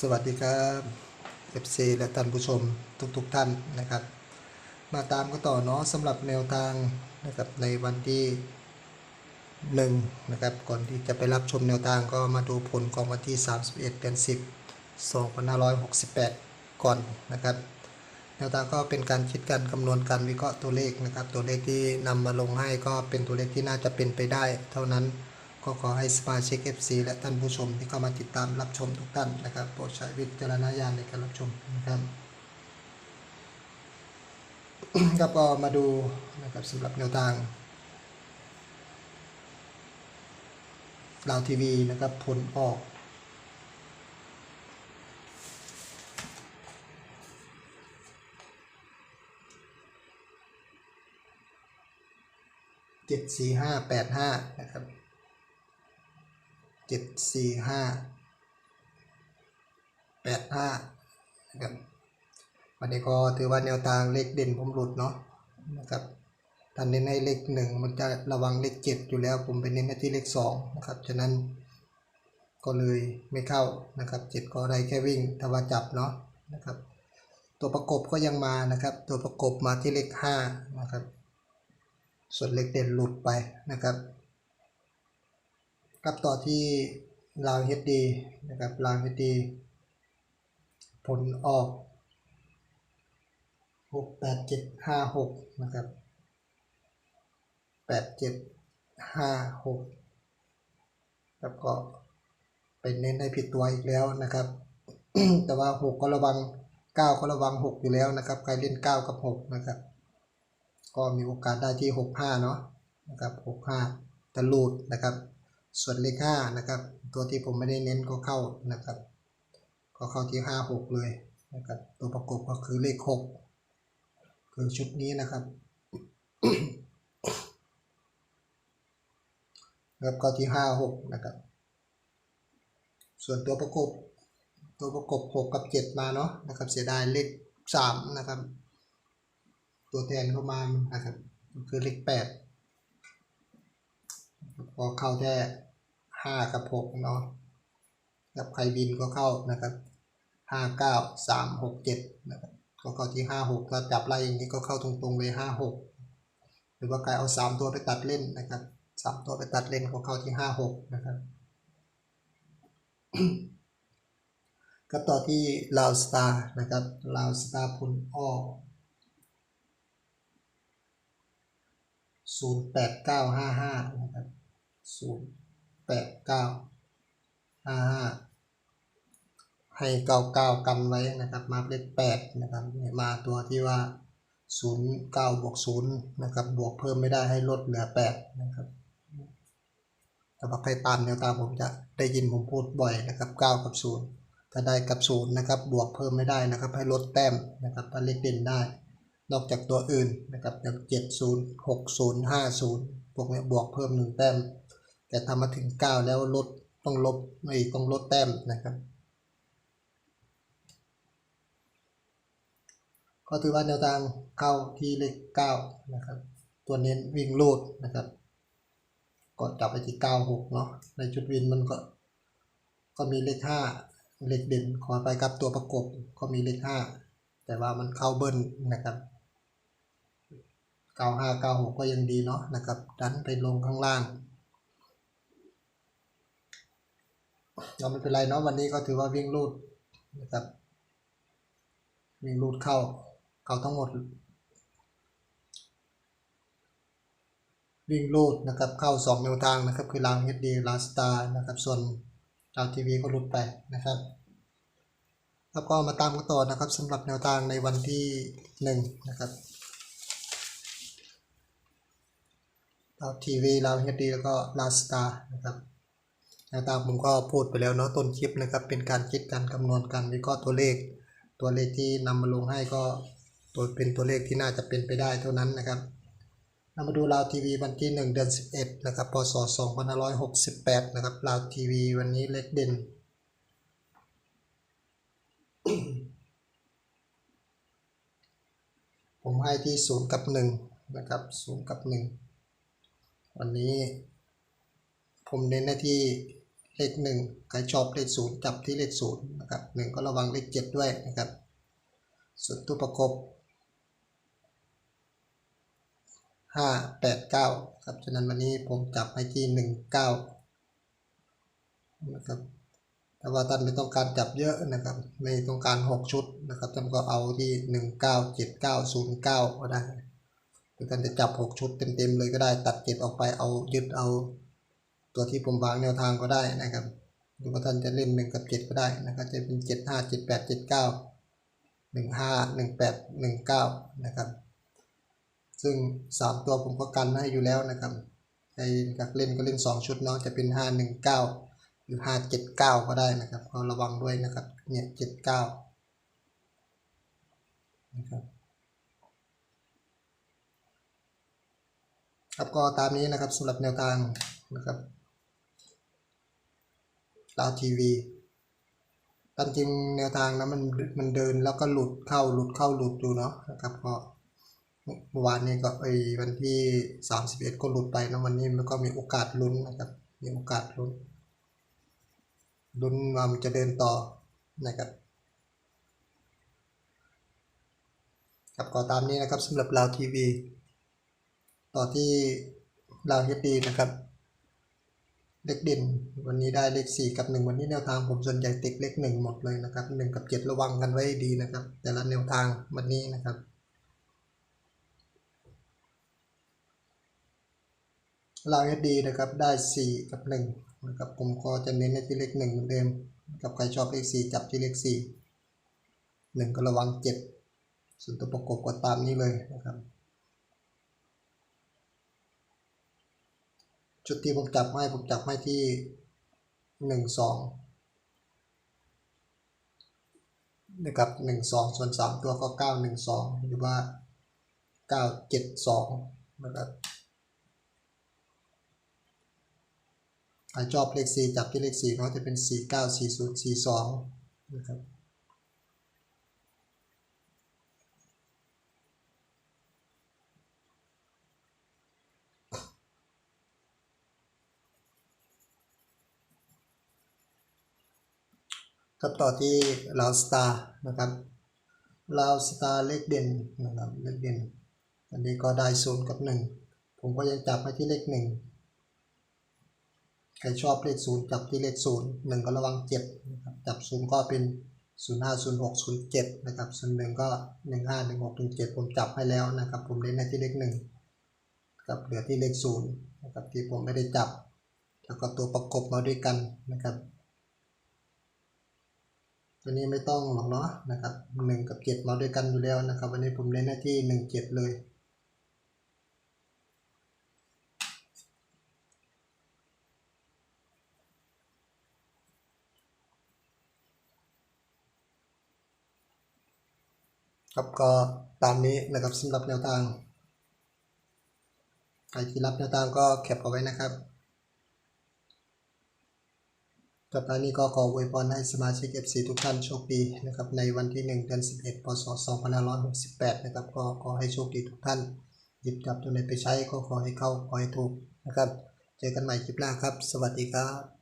สวัสดีครับ FC และท่านผู้ชมทุกๆทท่านนะครับ มาตามก็ต่อเนาะสำหรับแนวทางนะครับในวันที่หนึ่งนะครับก่อนที่จะไปรับชมแนวทางก็มาดูผลของวันที่ 31เดือน10 2568 ก่อนนะครับ แนวทางก็เป็นการคิดการคำนวณการวิเคราะห์ตัวเลขนะครับ ตัวเลขที่นำมาลงให้ก็เป็นตัวเลขที่น่าจะเป็นไปได้ เท่านั้น ก็ขอให้สมาชิก FC และท่านผู้ชมที่เข้ามาติดตามรับชมทุกท่านนะครับโปรดใช้วิจารณญาณในการรับชมนะครับครับก็มาดูนะครับสำหรับแนวทางลาวทีวีนะครับผลออก เจ็ดสี่ห้าแปดห้านะครับ จ็ดสี่ห้าแปดห้านะครับวันนี้ก็ถือว่าแนวทางเลขเด่นผมหลุดเนาะนะครับท่านเน้นให้เลขหนึ่งมันจะระวังเลขเจ็ดอยู่แล้ว ผมไปเน้นให้ที่เลขสองนะครับ ฉะนั้นก็เลยไม่เข้านะครับเจ็ดก็ได้แค่วิ่งถ้าว่าจับเนาะนะครับ ตัวประกบก็ยังมานะครับ ตัวประกบมาที่เลขห้านะครับ ส่วนเล็กเด่นหลุดไปนะครับ กับต่อที่ลาวเฮดีนะครับลาวเฮดีผลออกหกแปดเจ็ดห้าหกนะครับแปดเจ็ดห้าหกแล้วก็เป็นเน้นให้ผิดตัวอีกแล้วนะครับ แต่ว่าหกก็ระวังเก้าก็ระวังหกอยู่แล้วนะครับ ใครเล่นเก้ากับหกนะครับ ก็มีโอกาสได้ที่ 65 เนาะนะครับ 65ตะลูดนะครับ ส่วนเลข5นะครับ ตัวที่ผมไม่ได้เน้นก็เข้านะครับ ก็เข้าที่ 5 6 เลยนะครับ ตัวประกบก็คือเลข 6 คือชุดนี้นะครับแล้วก็ที่ 5 6 นะครับ ส่วนตัวประกบ ตัวประกบ 6 กับ 7 มาเนาะนะครับ เสียดายเลข 3 นะครับ ตัวแทนเข้ามานะครับ คือเลข 8 พอเข้าแค่ห้ากับหกเนาะกับใครบินก็เข้านะครับห้าเก้าสามหกเจ็ดนะครับก็เข้าที่ห้าหกถ้าจับไล่อย่างนี้ก็เข้าตรงๆเลยห้าหกหรือว่าใครเอาสามตัวไปตัดเล่นนะครับสามตัวไปตัดเล่นก็เข้าที่ห้าหกนะครับก็ต่อที่ลาวสตาร์นะครับลาวสตาร์พุนอ้อศูนย์แปดเก้าห้าห้านะครับ ศูนย์แปดเก้าห้าห้าให้เก้าเก้ากันไว้นะครับมาเลขแปดนะครับเนี่ยมาตัวที่ว่าศูนย์เก้าบวกศูนย์นะครับบวกเพิ่มไม่ได้ให้ลดเหลือแปดนะครับแต่ว่าใครตามแนวตามผมจะได้ยินผมพูดบ่อยนะครับเก้ากับศูนย์ถ้าได้กับศูนย์นะครับบวกเพิ่มไม่ได้นะครับ ให้ลดแต้มนะครับถ้าเลขเด่นได้ นอกจากตัวอื่นนะครับอย่างเจ็ดศูนย์หกศูนย์ห้าศูนย์พวกนี้บวกเพิ่มหนึ่งแต้ม แต่ทำมาถึงเก้าแล้วลดต้องลบไม่ต้องลดแต้มนะครับ ก็ถือว่าแนวทางเข้าที่เลขเก้านะครับ ตัวเน้นวิ่งโลดนะครับก็จับไปที่เก้าหกเนาะในจุดวินมันก็ ก็มีเลขห้าเลขเด่นขอไปกับตัวประกบก็มีเลขห้าแต่ว่ามันเข้าเบิ้ลนะครับเก้าห้าเก้าหกก็ยังดีเนาะนะครับ ดันไปลงข้างล่าง เราไม่เป็นไรเนาะวันนี้ก็ถือว่าวิ่งรูดนะครับวิ่งรูดเข้า เข้าทั้งหมด วิ่งรูดนะครับเข้าสองแนวทางนะครับ คือลาวเฮดดีลาสตาร์นะครับ ส่วนลาวทีวีก็หลุดไปนะครับแล้วก็มาตามกันต่อนะครับสำหรับแนวทางในวันที่หนึ่งนะครับเราทีวีเราเฮดดีแล้วก็ลาสตาร์นะครับ แนวทางผมก็พูดไปแล้วเนาะต้นคลิปนะครับเป็นการคิดการคำนวณการวิเคราะห์ตัวเลข ตัวเลขที่นำมาลงให้ก็ตัวเป็นตัวเลขที่น่าจะเป็นไปได้เท่านั้นนะครับเรามาดูลาวทีวีวันที่ 1 เดือน 11 นะครับ พศ 2568 นะครับลาวทีวีวันนี้เลขเด่น ผมให้ที่ 0 กับ 1 นะครับ 0 กับ 1 วันนี้ผมเน้นหน้าที่ เลขหนึ่งใครชอบเลขศูนย์จับที่เลขศูนย์นะครับหนึ่งก็ระวังเลขเจ็ดด้วยนะครับ ส่วนตัวประกบห้าแปดเก้าครับฉะนั้นวันนี้ผมจับให้ที่หนึ่งเก้านะครับแต่ว่าท่านไม่ต้องการจับเยอะนะครับไม่ต้องการหกชุดนะครับท่านก็เอาที่หนึ่งเก้าเจ็ดเก้าศูนย์เก้าก็ได้หรือท่านจะจับหกชุดเต็มๆเลยก็ได้ตัดเจ็ดออกไปเอายึดเอา ตัวที่ผมวางแนวทางก็ได้นะครับหรือว่าท่านจะเล่นหนึ่งกับเจ็ดก็ได้นะครับ จะเป็นเจ็ดห้าเจ็ดแปดเจ็ดเก้าหนึ่งห้าหนึ่งแปดหนึ่งเก้านะครับ ซึ่งสามตัวผมก็กันให้อยู่แล้วนะครับใครอยากเล่นก็เล่นสองชุดเนาะจะเป็นห้าหนึ่งเก้าหรือห้าเจ็ดเก้าก็ได้นะครับก็ระวังด้วยนะครับ เนี่ยเจ็ดเก้านะครับครับก็ตามนี้นะครับสำหรับแนวทางนะครับ ลาวทีวีตามจริงแนวทางนะมันมันเดินแล้วก็หลุดเข้าหลุดเข้าหลุดอยู่เนาะนะครับก็เมื่อวานนี้ก็ไอ้วันที่ 31 ก็หลุดไปนะวันนี้มันก็มีโอกาสลุ้นนะครับมีโอกาสลุ้นลุ้นว่ามันจะเดินต่อนะครับครับก็ตามนี้นะครับสำหรับลาวทีวี ต่อที่ลาวเฮดดีนะครับ เลขเด่นวันนี้ได้เลข 4 กับ 1 วันนี้แนวทางผมส่วนใหญ่ติดเลข 1 หมดเลยนะครับ 1 กับ 7 ระวังกันไว้ดีนะครับ แต่ละแนวทางวันนี้นะครับ ลาวเฮดดีนะครับได้ 4 กับ 1 นะครับผมก็จะเน้นในที่เลข1เหมือนเดิมกับใครชอบเลข 4 จับที่เลข 4 1 ก็ระวัง 7 ส่วนตัวประกบก็ตามนี้เลยนะครับ ชุดที่ผมจับให้ผมจับให้ที่หนึ่งสองนะครับหนึ่งสองส่วนสามตัวก็เก้าหนึ่งสองหรือว่าเก้าเจ็ดสองนะครับใครชอบเลขสี่จับที่เลขสี่เขาจะเป็นสี่เก้าสี่ศูนย์สี่สองนะครับ ครับต่อที่ลาวสตาร์นะครับลาวสตาร์เลขเด่นนะครับเลขเด่นอันนี้ก็ได้ศูนย์กับหนึ่งผมก็ยังจับไว้ที่เลขหนึ่งใครชอบเลขศูนย์จับที่เลขศูนย์หนึ่งก็ระวังเจ็ดนะครับจับศูนย์ก็เป็นศูนย์ห้าศูนย์หกศูนย์เจ็ดนะครับส่วนหนึ่งก็หนึ่งห้าหนึ่งหกหนึ่งเจ็ดผมจับให้แล้วนะครับ ผมเล่นในที่เลขหนึ่งกับเหลือที่เลขศูนย์นะครับที่ผมไม่ได้จับ แล้วก็ตัวประกบมาด้วยกันนะครับ ตัวนี้ไม่ต้องหรอกเนาะนะครับหนึ่งกับเจ็ดมาด้วยกันอยู่แล้วนะครับ วันนี้ผมเล่นหน้าที่หนึ่งเจ็ดเลย ครับก็ตามนี้นะครับสำหรับแนวทางใครที่รับแนวทางก็แคปเอาไว้นะครับ ต่อไปนี้ก็ขออวยพรให้สมาชิก FC ทุกท่านโชคดีนะครับในวันที่ 1 เดือน 11 พศ 2568 นะครับก็ขอให้โชคดีทุกท่าน หยิบจับตัวไหนไปใช้ก็ขอให้เข้าขอให้ถูกนะครับ เจอกันใหม่คลิปหน้าครับ สวัสดีครับ